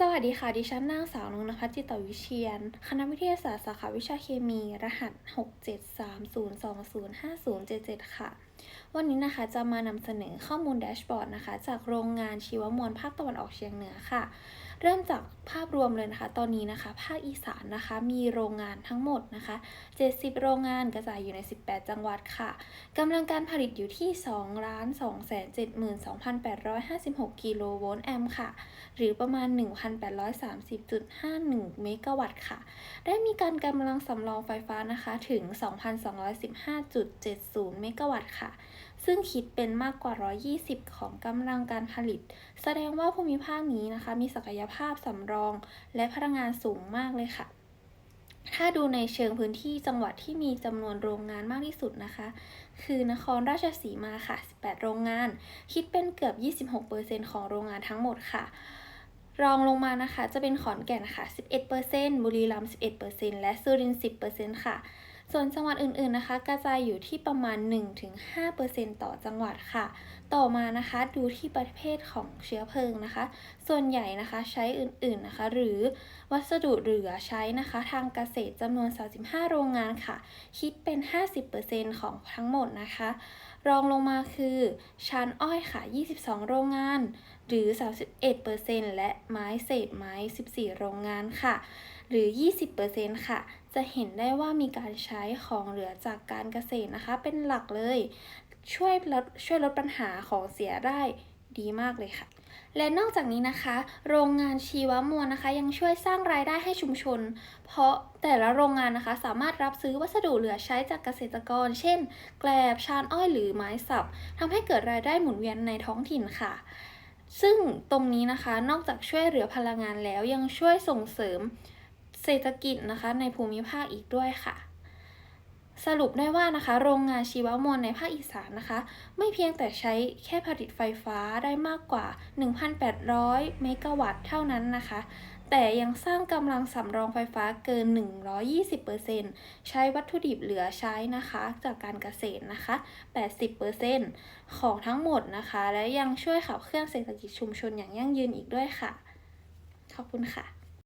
สวัสดีค่ะ ดิฉันนางสาวนงนภัสจิตวิเชียน คณะวิทยาศาสตร์สาขาวิชาเคมี รหัส 6 7 3 0 2 0 5 0 7 7 ค่ะ วันนี้นะคะจะมานำเสนอข้อมูลแดชบอร์ดนะคะ จากโรงงานชีวมวลภาคตะวันออกเฉียงเหนือค่ะ เริ่มจากภาพรวมเลยนะคะ ตอนนี้นะคะ ภาคอีสานนะคะ มีโรงงานทั้งหมดนะคะ 70 โรงงานกระจายอยู่ใน 18 จังหวัดค่ะกำลังการผลิตอยู่ที่ 2 2 7 2 8 5 6 กิโลโวลต์แอมป์ค่ะ หรือประมาณ 1,830.51 เมกะวัตต์ค่ะ ได้มีการกำลังสำรองไฟฟ้านะคะถึง 2,215.70 เมกะวัตต์ค่ะ ซึ่งคิดเป็นมากกว่า 120 ของกำลังการผลิต แสดงว่าภูมิภาคนี้นะคะ มีศักยภาพสำรอง และพลังงานสูงมากเลยค่ะ ถ้าดูในเชิงพื้นที่จังหวัดที่มีจำนวนโรงงานมากที่สุดนะคะ คือนครราชสีมาค่ะ 18 โรงงาน คิดเป็นเกือบ 26%ของโรงงานทั้งหมดค่ะรองลงมานะคะ จะเป็นขอนแก่นค่ะ 11%บุรีรัมย์ 11%และสุรินทร์ 10%ค่ะ ส่วนจังหวัดอื่นๆนะคะ กระจายอยู่ที่ประมาณ 1-5%ต่อจังหวัดค่ะ ต่อมานะคะดูที่ประเภทของเชื้อเพลิงนะคะ ส่วนใหญ่นะคะใช้อื่นๆนะคะ หรือวัสดุเหลือใช้นะคะ ทางเกษตรจำนวน 35 โรงงานค่ะ คิดเป็น 50%ของทั้งหมดนะคะ รองลงมาคือชานอ้อยค่ะ 22 โรงงาน หรือ 31%และไม้เศษไม้ 14 โรงงานค่ะ หรือ 20%ค่ะ จะเห็นได้ว่ามีการใช้ของเหลือจากการเกษตรนะคะ เป็นหลักเลย ช่วยลดช่วยลดปัญหาของเสียได้ดีมากเลยค่ะ และนอกจากนี้นะคะ โรงงานชีวมวลนะคะ ยังช่วยสร้างรายได้ให้ชุมชน เพราะแต่ละโรงงานนะคะ สามารถรับซื้อวัสดุเหลือใช้จากเกษตรกร เช่น แกลบชานอ้อยหรือไม้สับทำให้เกิดรายได้หมุนเวียนในท้องถิ่นค่ะ ซึ่งตรงนี้นะคะนอกจากช่วยเหลือพลังงานแล้วยังช่วยส่งเสริมเศรษฐกิจนะคะ ในภูมิภาคอีกด้วยค่ะ สรุปได้ว่านะคะ โรงงานชีวมวลในภาคอีสานนะคะ ไม่เพียงแต่ใช้แค่ผลิตไฟฟ้าได้มากกว่า 1,800 เมกะวัตต์เท่านั้นนะคะ แต่ยังสร้างกำลังสำรองไฟฟ้าเกิน 120%ใช้วัตถุดิบเหลือใช้นะคะ จากการเกษตรนะคะ 80%ของทั้งหมดนะคะ และยังช่วยขับเคลื่อนเศรษฐกิจชุมชนอย่างยั่งยืนอีกด้วยค่ะ ขอบคุณค่ะ